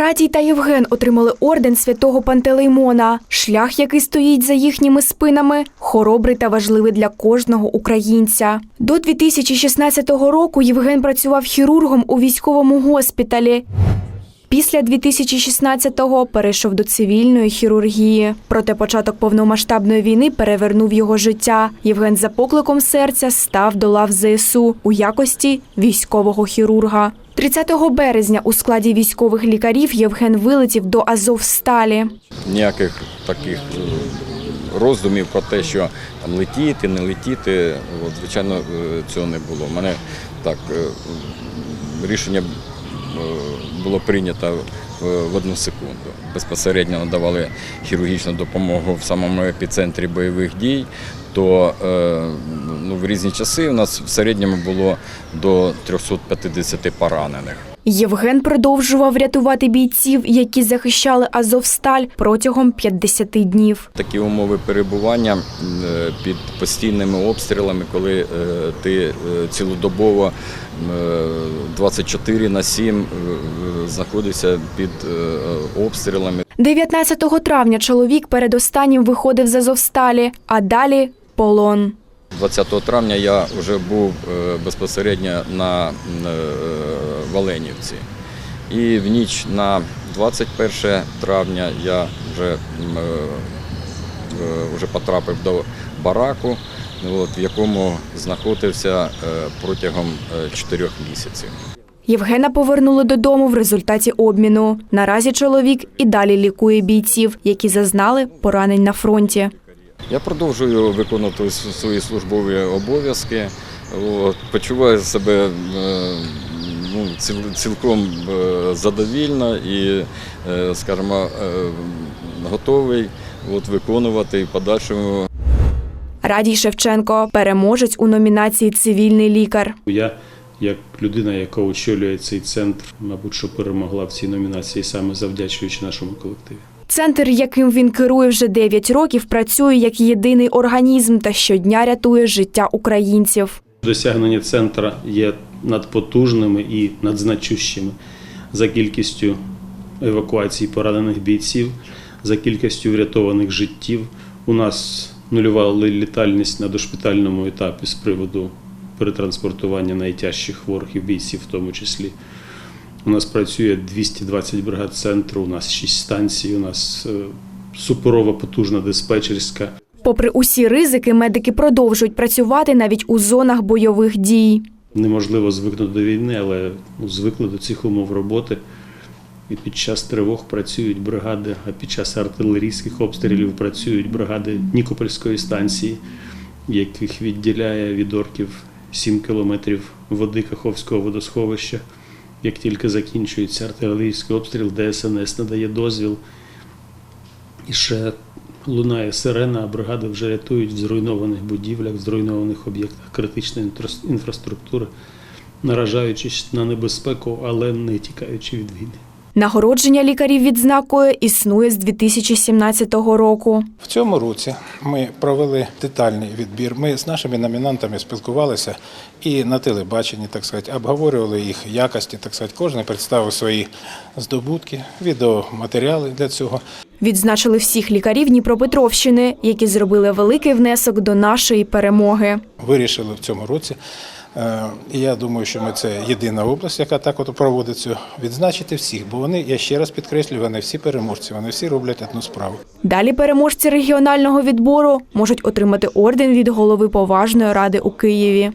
Радій та Євген отримали орден святого Пантелеймона. Шлях, який стоїть за їхніми спинами, хоробрий та важливий для кожного українця. До 2016 року Євген працював хірургом у військовому госпіталі. Після 2016-го перейшов до цивільної хірургії. Проте початок повномасштабної війни перевернув його життя. Євген за покликом серця став до лав ЗСУ у якості військового хірурга. 30 березня у складі військових лікарів Євген вилетів до Азовсталі. ніяких таких е, роздумів про те, що там летіти, не летіти. Звичайно, е, цього не було. У мене так е, рішення було прийнято в одну секунду. Безпосередньо надавали хірургічну допомогу в самому епіцентрі бойових дій. То е, ну, в різні часи у нас в середньому було до 350 поранених. Євген продовжував рятувати бійців, які захищали Азовсталь протягом 50 днів. Такі умови перебування е, під постійними обстрілами, коли е, ти цілодобово е, 24 на 7 е, знаходишся під обстрілами. 19 травня чоловік передостаннім виходив з Азовсталі, а далі полон. 20 травня я вже був е, безпосередньо на е, Валенівці. І в ніч на 21 травня я вже, е, вже потрапив до бараку, в якому знаходився протягом 4 місяців. Євгена повернули додому в результаті обміну. Наразі чоловік і далі лікує бійців, які зазнали поранень на фронті. Я продовжую виконувати свої службові обов'язки. От, почуваю себе е, ну, цілком е, задовільно і, е, скажімо, готовий от, виконувати і в подальшому Радій Шевченко, переможець у номінації Цивільний лікар. Я, як людина, яка очолює цей центр, мабуть, що перемогла в цій номінації саме завдячуючи нашому колективі. Центр, яким він керує вже 9 років, працює як єдиний організм та щодня рятує життя українців. Досягнення центра є надпотужними і надзначущими за кількістю евакуацій поранених бійців, за кількістю врятованих життів. У нас нульова літальність на дошпитальному етапі з приводу перетранспортування найтяжчих хворих і бійців в тому числі. У нас працює 220 бригад центру, у нас 6 станцій, у нас е, суперова потужна диспетчерська. Попри усі ризики, медики продовжують працювати навіть у зонах бойових дій. неможливо звикнути до війни, але ну, звикли до цих умов роботи. І під час тривог працюють бригади, а під час артилерійських обстрілів працюють бригади Нікопольської станції, яких відділяє від орків 7 кілометрів води Каховського водосховища. Як тільки закінчується артилерійський обстріл, ДСНС надає дозвіл. І ще лунає сирена, а бригади вже рятують в зруйнованих будівлях, в зруйнованих об'єктах критичної інфра- інфраструктури, наражаючись на небезпеку, але не тікаючи від війни. Нагородження лікарів відзнакою існує з 2017 року. В цьому році ми провели детальний відбір. Ми з нашими номінантами спілкувалися і на телебаченні, так сказати, обговорювали їх якості, так сказати, кожен представив свої здобутки, відеоматеріали для цього. Відзначили всіх лікарів Дніпропетровщини, які зробили великий внесок до нашої перемоги. Вирішили в цьому році. е, І я думаю, що ми це єдина область, яка так от проводить цю, відзначити всіх, бо вони, я ще раз підкреслюю, вони всі переможці, вони всі роблять одну справу. Далі переможці регіонального відбору можуть отримати орден від голови поважної ради у Києві.